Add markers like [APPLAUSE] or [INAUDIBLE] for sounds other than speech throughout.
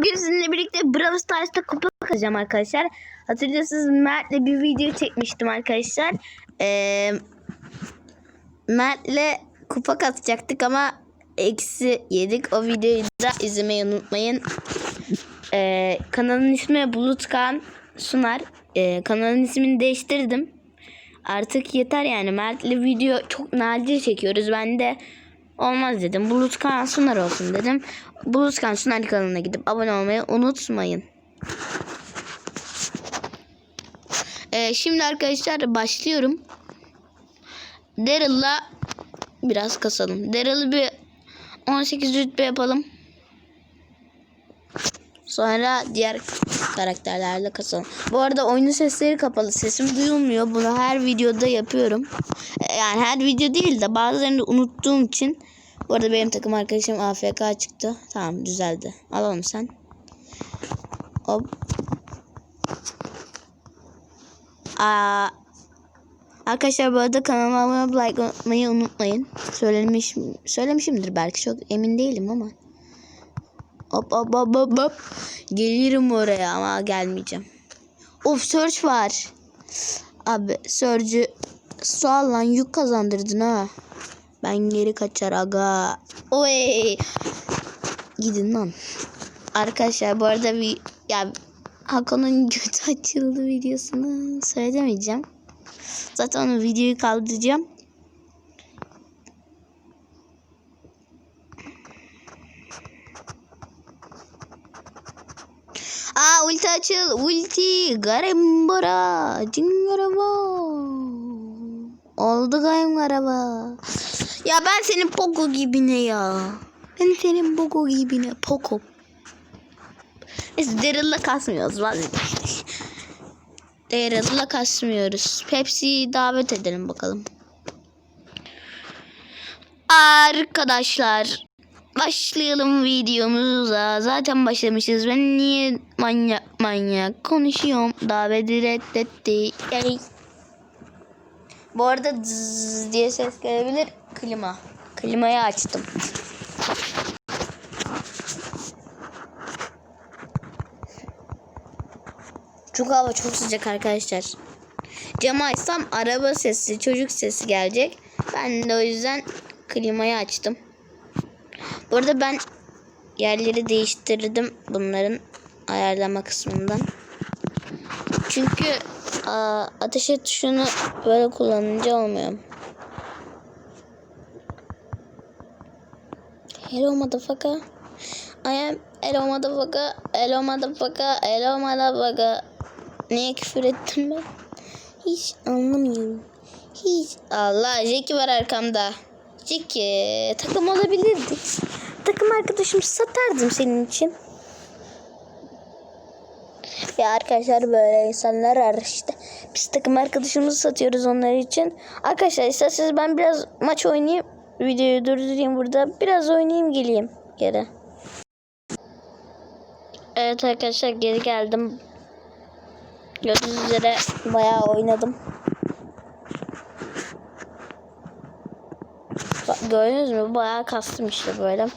Bugün sizinle birlikte Brawl Stars'ta kupa kazacağım arkadaşlar. Hatırlıyorsunuz Mert'le bir video çekmiştim arkadaşlar. Ee, Mert'le kupa katacaktık ama eksi yedik. O videoyu da izlemeyi unutmayın. Ee, kanalın ismi Bulutkan Sunar. Ee, kanalın ismini değiştirdim. Artık yeter yani. Mert'le video çok nadir çekiyoruz. Ben de olmaz dedim. Bulutkan Sunar olsun dedim. Bulutkan Sunar kanalına gidip abone olmayı unutmayın. Ee, şimdi arkadaşlar başlıyorum. Daryl'la biraz kasalım. Daryl'ı bir 18 rütbe yapalım. Sonra diğer karakterlerle kasalım. Bu arada oyunun sesleri kapalı. Sesim duyulmuyor. Bunu her videoda yapıyorum. Ee, Yani her video değil de bazılarını unuttuğum için. Bu arada benim takım arkadaşım AFK çıktı. Tamam düzeldi. Alalım sen. Hop. Aa, arkadaşlar bu arada kanalıma abone olup like atmayı unutmayın. Söylemiş, söylemişimdir belki çok emin değilim ama. Hop hop hop hop hop. Gelirim oraya ama gelmeyeceğim. Of search var. Abi search'ü sağ lan yük kazandırdın ha. Ben geri kaçar aga. Oy. Gidin lan. Arkadaşlar bu arada bir ya Hakan'ın götü açıldı videosunu söylemeyeceğim. Zaten onu videoyu kaldıracağım. Aa ulti açıl. Ulti. Garimbora. Cingaraba. Oldu garimbora. Ya ben senin Poco gibine ya. Ben senin Poco gibine. Poco. Neyse Daryl'la kasmıyoruz vazgeçtik. Daryl'la kasmıyoruz. Pepsi'yi davet edelim bakalım. Arkadaşlar başlayalım videomuza. Zaten başlamışız. Ben niye manyak manyak konuşuyorum. Daveti reddetti. Yay. Bu arada diye ses gelebilir. Klima. Klimayı açtım. Çok hava çok sıcak arkadaşlar. Camı açsam araba sesi, çocuk sesi gelecek. Ben de o yüzden klimayı açtım. Bu arada ben yerleri değiştirdim bunların ayarlama kısmından. Çünkü aa, ateş et tuşunu böyle kullanınca olmuyor. Hello motherfucker. I am hello motherfucker. Hello motherfucker. Hello motherfucker. Niye küfür ettim ben? Hiç anlamıyorum. Hiç. Allah Jackie var arkamda. Jackie takım olabilirdik. Takım arkadaşım satardım senin için. Ya arkadaşlar böyle insanlar var işte. Biz takım arkadaşımızı satıyoruz onlar için. Arkadaşlar isterseniz ben biraz maç oynayayım. Videoyu durdurayım burada. Biraz oynayayım geleyim geri. Evet arkadaşlar geri geldim. Gördüğünüz üzere bayağı oynadım. Bak, gördünüz mü? Bayağı kastım işte böyle.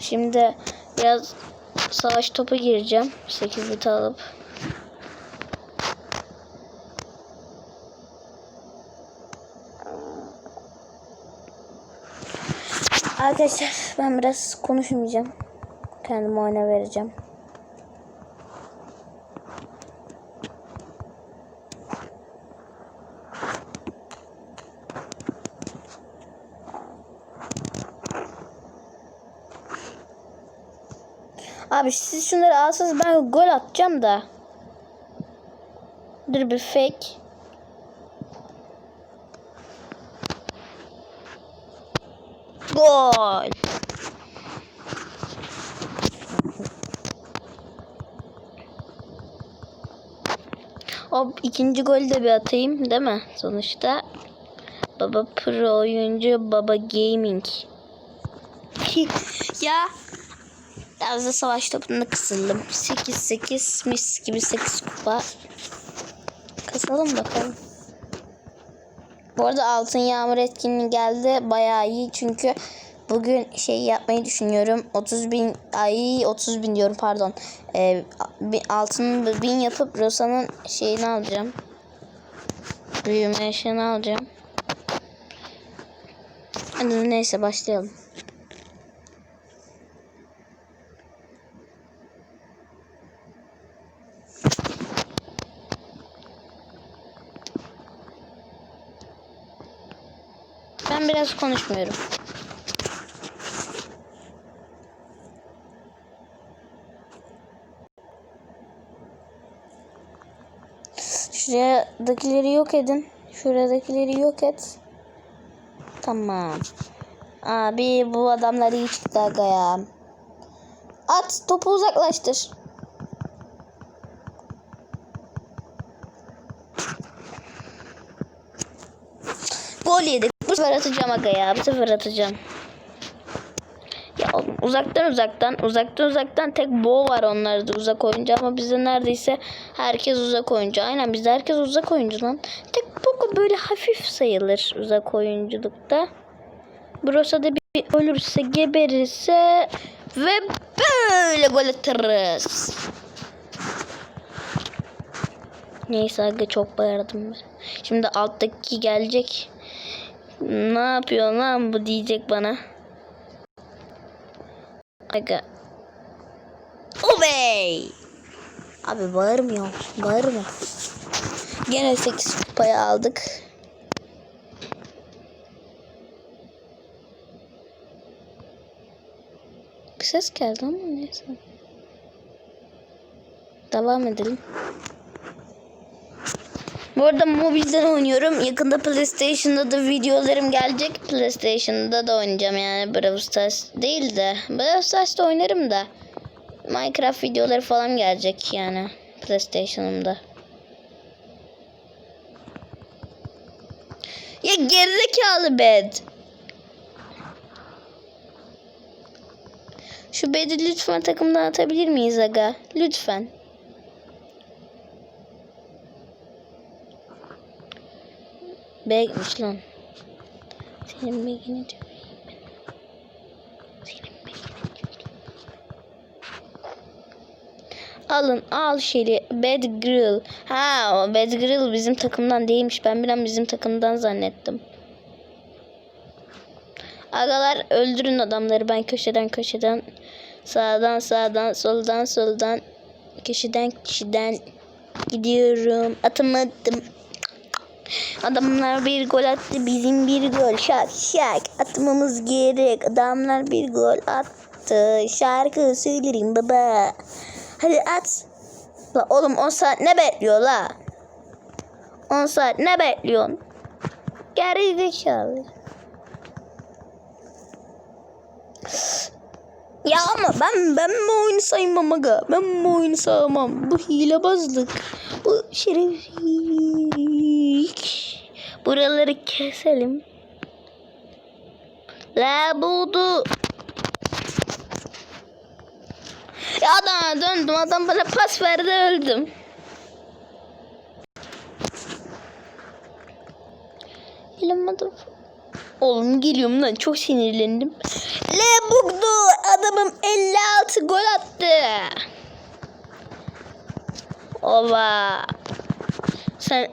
Şimdi biraz savaş topu gireceğim. 8 bit alıp. Arkadaşlar ben biraz konuşmayacağım. Kendime oyuna vereceğim. Abi siz şunları alsanız ben gol atacağım da. Dur bir fake. Gol. Hop ikinci golü de bir atayım değil mi? Sonuçta baba pro oyuncu baba gaming. [LAUGHS] ya Biraz da savaş topunda kısıldım. 8-8 mis gibi 8 kupa. Kasalım bakalım. Bu arada altın yağmur etkinliği geldi. Bayağı iyi çünkü Bugün şey yapmayı düşünüyorum. 30 bin ay 30 bin diyorum pardon. Ee, altın bin yapıp Rosa'nın şeyini alacağım. Büyüme eşyanı alacağım. Neyse başlayalım. Biraz konuşmuyorum. Şuradakileri yok edin. Şuradakileri yok et. Tamam. Abi bu adamlar iyi çıktı aga ya. At topu uzaklaştır. Gol yedik. Bu sefer atacağım aga ya. Bu sefer atacağım. Ya uzaktan uzaktan uzaktan uzaktan tek Bo var onlarda uzak oyuncu ama bizde neredeyse herkes uzak oyuncu. Aynen bizde herkes uzak oyuncu lan. Tek Poco böyle hafif sayılır uzak oyunculukta. Burası da bir ölürse geberirse ve böyle gol atarız. Neyse aga çok bağırdım ben. Şimdi alttaki gelecek. Ne yapıyor lan bu diyecek bana. Aga. Obey. Abi bağırmıyor. Bağırma. Gene 8 kupayı aldık. Bir ses geldi ama neyse. Devam edelim. Bu arada mobilden oynuyorum. Yakında PlayStation'da da videolarım gelecek. PlayStation'da da oynayacağım yani Brawl Stars değil de. Brawl Stars'ta oynarım da. Minecraft videoları falan gelecek yani PlayStation'ımda. Ya gerizekalı bed. Şu bedi lütfen takımdan atabilir miyiz aga? Lütfen. Begmiş lan. Senin begini çevireyim ben. Senin begini çevireyim. Alın al şeyi. Bad Grill. Ha o Bad Grill bizim takımdan değilmiş. Ben bir an bizim takımdan zannettim. Agalar öldürün adamları. Ben köşeden köşeden sağdan sağdan soldan soldan köşeden köşeden gidiyorum. Atımı attım. Adamlar bir gol attı. Bizim bir gol. Şak şak. Atmamız gerek. Adamlar bir gol attı. Şarkı söylerim baba. Hadi at. La oğlum 10 saat ne bekliyor la? 10 saat ne bekliyorsun? Geri zekalı. Ya ama ben ben bu oyunu saymam. Ben bu oyunu. Bu hilebazlık. Bu şerefsizlik. Buraları keselim. La buldu. Ya döndüm. Adam bana pas verdi öldüm. Bilemedim. Oğlum geliyorum lan çok sinirlendim. Le bugdu adamım 56 gol attı. Ova.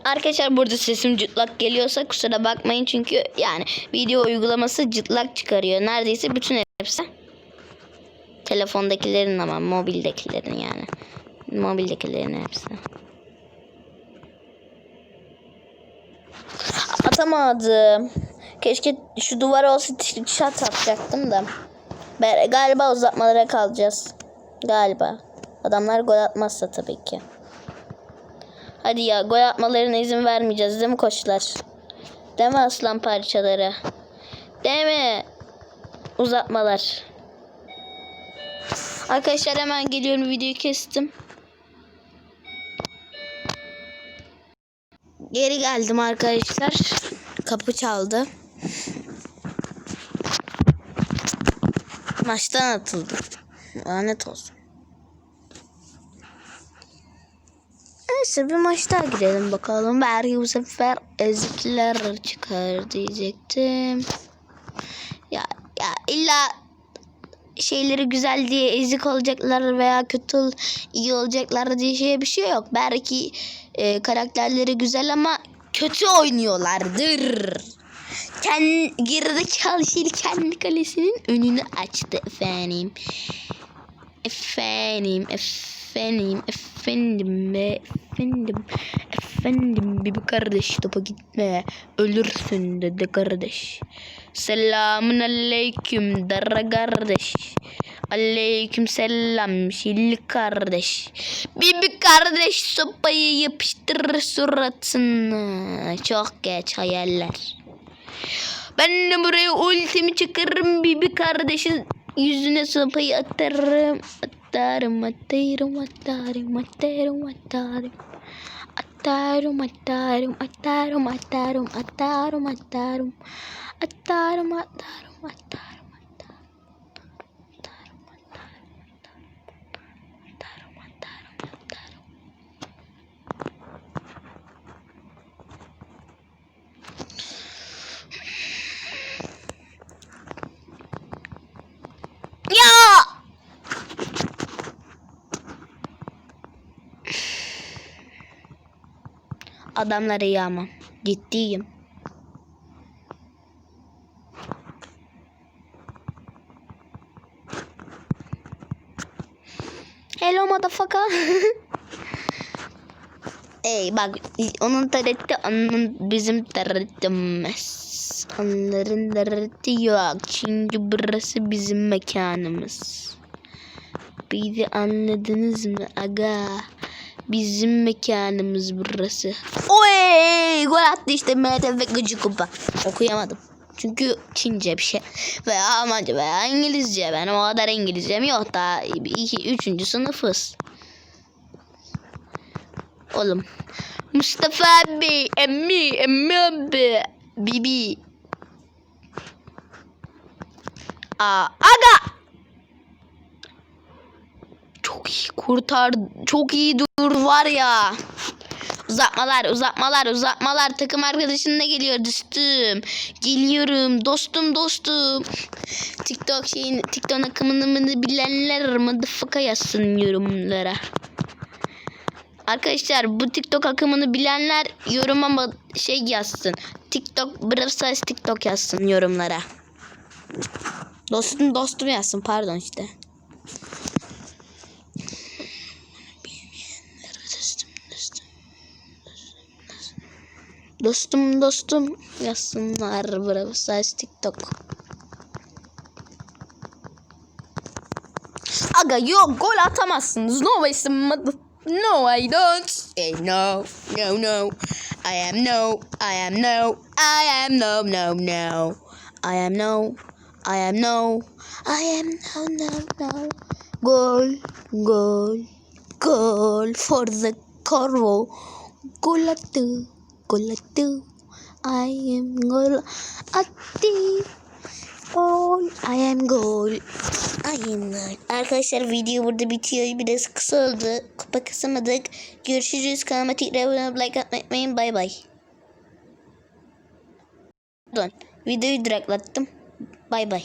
Arkadaşlar burada sesim cıtlak geliyorsa kusura bakmayın çünkü yani video uygulaması cıtlak çıkarıyor. Neredeyse bütün hepsi. Telefondakilerin ama mobildekilerin yani. Mobildekilerin hepsi. Atamadım. Keşke şu duvar olsa şat atacaktım da. Galiba uzatmalara kalacağız. Galiba. Adamlar gol atmazsa tabii ki. Hadi ya gol atmalarına izin vermeyeceğiz değil mi koçlar? Değil mi aslan parçaları? Değil mi? Uzatmalar. Arkadaşlar hemen geliyorum videoyu kestim. Geri geldim arkadaşlar. Kapı çaldı. Maçtan atıldı. Lanet olsun. Neyse bir maç daha girelim bakalım. Belki bu sefer ezikler çıkar diyecektim. Ya Ya illa şeyleri güzel diye ezik olacaklar veya kötü iyi olacaklar diye şey bir şey yok. Belki e, karakterleri güzel ama kötü oynuyorlardır. Kendi gerizekalı şey kendi kalesinin önünü açtı efendim. Efendim, efendim, efendim be, efendim, efendim bir kardeş topa gitme, ölürsün dedi kardeş. Selamun aleyküm dara kardeş. Aleyküm selam şilli kardeş. Bibi kardeş sopayı yapıştır suratına. Çok geç hayaller. Ben de buraya ultimi çıkarırım bibi kardeşin yüzüne sopayı atarım. Atarım atarım atarım atarım atarım. Atarım atarım atarım atarım atarım atarım. Atarım atarım atarım atarım. Atarım atarım atarım atarım. Ya! Adamları yağmam. Ciddiyim. Hello motherfucker. [LAUGHS] Ey bak onun tareti onun bizim taretimiz. Onların tareti yok. Çünkü burası bizim mekanımız. Bizi anladınız mı aga? Bizim mekanımız burası. Oy! Gol attı işte MTV gıcı kupa. Okuyamadım. Çünkü Çince bir şey. Veya Almanca veya İngilizce. Benim o kadar İngilizcem yok. Daha iki, üçüncü sınıfız. Oğlum. Mustafa abi. Emmi. Emmi abi. Bibi. Aa, aga. Çok iyi kurtar. Çok iyi dur var ya. Uzatmalar, uzatmalar, uzatmalar. Takım arkadaşın da geliyor dostum. Geliyorum dostum dostum. TikTok şeyin, TikTok akımını bilenler motherfucker yazsın yorumlara. Arkadaşlar bu TikTok akımını bilenler yoruma şey yazsın. TikTok, Brawl Stars TikTok yazsın yorumlara. Dostum dostum yazsın pardon işte. Dostum dostum yazsınlar Brawl Stars TikTok. Aga yok gol atamazsınız. No way mother. No I don't. Hey, no no no. I am no. I am no. I am no no no. I am no. I am no. I am no no no. Gol gol gol for the Corvo. Gol attı. Gol attı. I am gol attı. Gol. I am gol. I am. Arkadaşlar video burada bitiyor. Biraz kısa oldu. Kupa kısamadık. Görüşürüz. Kanalıma tekrar abone like atmayı unutmayın. Bay bay. Pardon. Videoyu duraklattım. Bay bay.